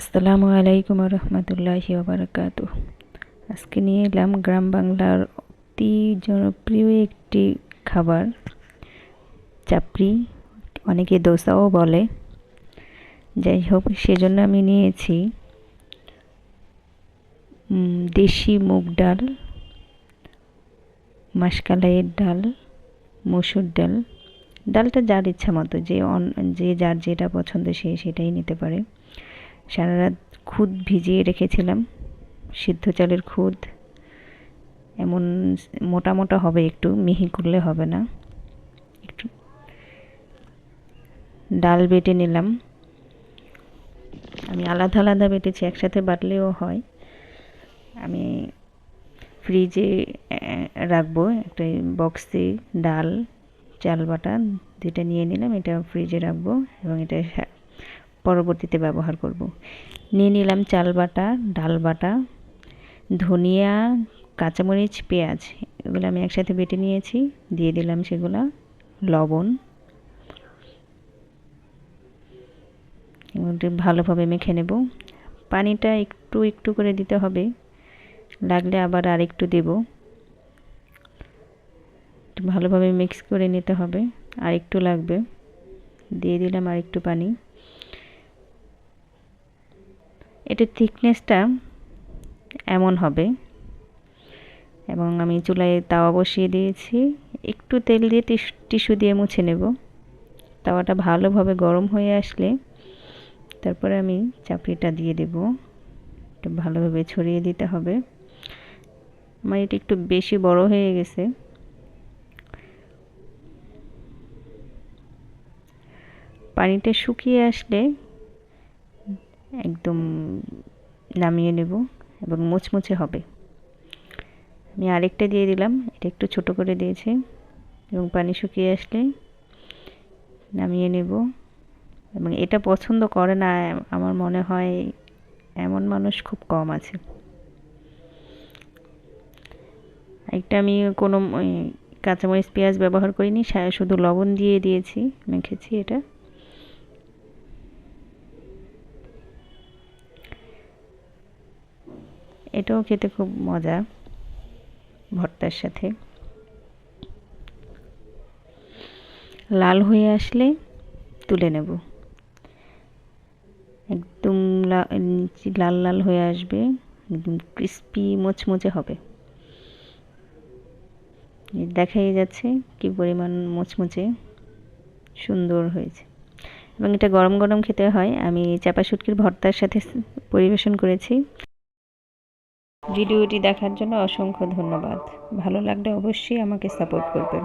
আসসালামু আলাইকুম রহমতুল্লাহি ওবরাকাতু আজকে নিয়ে এলাম গ্রাম বাংলার অতি জনপ্রিয় একটি খাবার, চাপড়ি, অনেকে দোসাও বলে। যাই হোক, সেজন্য আমি নিয়েছি দেশি মুগ ডাল, মাসকালাইয়ের ডাল, মসুর ডাল। ডালটা যার ইচ্ছা মতো, যে যে যার যেটা পছন্দ সে সেটাই নিতে পারে। সারা রাত খুদ ভিজিয়ে রেখেছিলাম, সিদ্ধ চালের খুদ। এমন মোটা মোটা হবে একটু, মিহি করলে হবে না। একটু ডাল বেটে নিলাম। আমি আলাদা আলাদা বেটেছি, একসাথে বাটলেও হয়। আমি ফ্রিজে রাখব একটা বক্সে ডাল, চাল বাটা, যেটা নিয়ে নিলাম, এটা ফ্রিজে রাখব এবং এটা পরবর্তীতে ব্যবহার করব। নিয়ে নিলাম চাল বাটা, ডাল বাটা, ধনিয়া, কাঁচামরিচ, পেঁয়াজ, এগুলো আমি একসাথে বেটে নিয়েছি, দিয়ে দিলাম সেগুলো, লবণ। ভালোভাবে মেখে নেব। পানিটা একটু একটু করে দিতে হবে, লাগলে আবার আর একটু দেব ভালোভাবে মিক্স করে নিতে হবে আর একটু লাগবে। দিয়ে দিলাম আর একটু পানি। এটার থিকনেসটা এমন হবে। এবং আমি চুলায় তাওয়া বসিয়ে দিয়েছি। একটু তেল দিয়ে টিস্যু দিয়ে মুছে নেব। তাওয়াটা ভালোভাবে গরম হয়ে আসলে তারপরে আমি চাপড়িটা দিয়ে দেব। একটু ভালোভাবে ছড়িয়ে দিতে হবে। আমার এটা একটু বেশি বড় হয়ে গেছে। পানিটা শুকিয়ে আসলে একদম নামিয়ে নেব এবং মুচমুচে হবে। আমি আরেকটা দিয়ে দিলাম, এটা একটু ছোট করে দিয়েছি এবং পানি শুকিয়ে আসলে নামিয়ে নেব। এবং এটা পছন্দ করে না, আমার মনে হয় এমন মানুষ খুব কম আছে। একটা আমি কোনো কাঁচামরিচ পেঁয়াজ ব্যবহার করিনি শুধু লবণ দিয়ে দিয়েছি, মেখেছি এটা। এটাও খেতে খুব মজা, ভর্তার সাথে। লাল হয়ে আসলে তুলে নেব। একদম লাল লাল হয়ে আসবে, একদম ক্রিস্পি মোচমোচে হবে। দেখাই যাচ্ছে কি পরিমাণ মোচমোচে সুন্দর হয়েছে। এবং এটা গরম গরম খেতে হয়, আমি চাপা শুটকির ভর্তার সাথে পরিবেশন করেছি। ভিডিওটি দেখার জন্য অসংখ্য ধন্যবাদ। ভালো লাগলে অবশ্যই আমাকে সাপোর্ট করবেন।